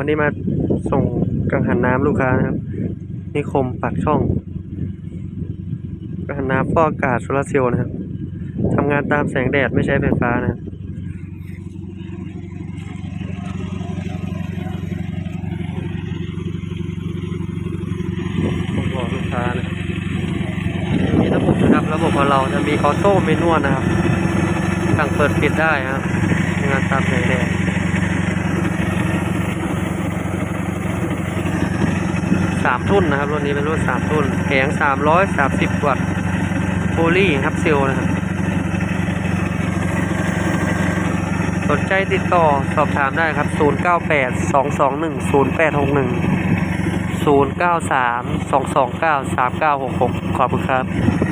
วันนี้มาส่งกังหันน้ำลูกค้านะครับ นิคมปากช่อง กังหันน้ำฟอกอากาศโซลาร์เซลล์นะครับทำงานตามแสงแดดไม่ใช้ไฟฟ้านะครับผมบอกลูกค้านะมีระบบนะครับ ระบบของเราจะมีออโต้เมนูนะครับสั่งเปิดปิดได้ครับทำงานตามแสงแดดามทุ่นนะครับรุ่นนี้เป็นรุ่นสามทุ่นแผงสามร้อยสามสิบวัตต์โพลีครับเซลนะครับ สนใจติดต่อสอบถามได้ครับ 0 9 8 2 2 1 0 8 6 1 0 9 3 2 2 9 3 9 6 6 ขอบคุณครับ